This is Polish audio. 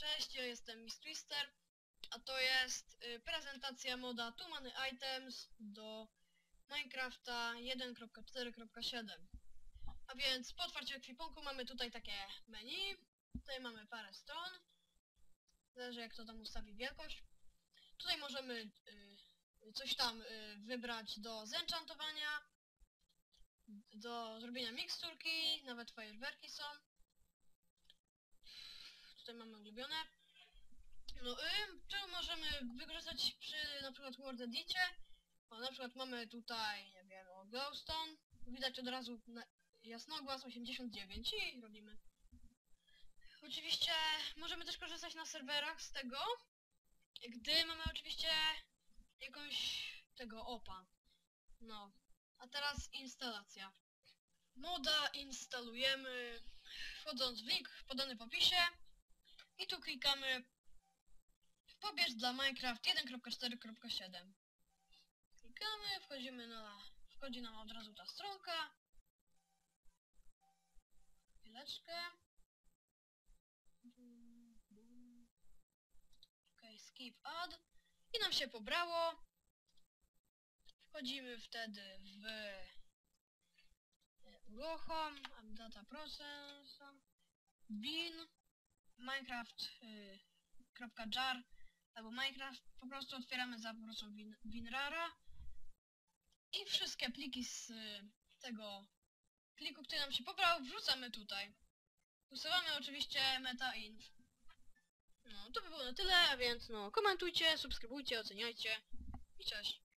Cześć, ja jestem Miss Twister, a to jest y, prezentacja moda Too Many Items do Minecrafta 1.4.7. A więc po otwarciu ekwipunku mamy tutaj takie menu, tutaj mamy parę stron, zależy jak to tam ustawi wielkość. Tutaj możemy y, coś tam y, wybrać do zenchantowania, do zrobienia miksturki, nawet fajerwerki są. Tutaj mamy ulubione. No i tu możemy wykorzystać przy na przykład Word Edicie. O, na przykład mamy tutaj, nie wiem, o Glowstone. Widać od razu na jasnogłas 89 i robimy. Oczywiście możemy też korzystać na serwerach z tego, gdy mamy oczywiście jakąś tego opa. No. A teraz instalacja. Moda instalujemy wchodząc w link podany w opisie i tu klikamy. Pobierz dla Minecraft 1.4.7 Klikamy, wchodzimy na... wchodzi nam od razu ta stronka. Chwileczkę. Ok, skip add i nam się pobrało. Wchodzimy wtedy w uruchom, data process, bin, minecraft.jar albo minecraft, po prostu otwieramy za pomocą win, winrara i wszystkie pliki z y, tego pliku, który nam się pobrał, wrzucamy tutaj. Usuwamy oczywiście meta-inf. No, to by było na tyle, a więc no, komentujcie, subskrybujcie, oceniajcie i cześć.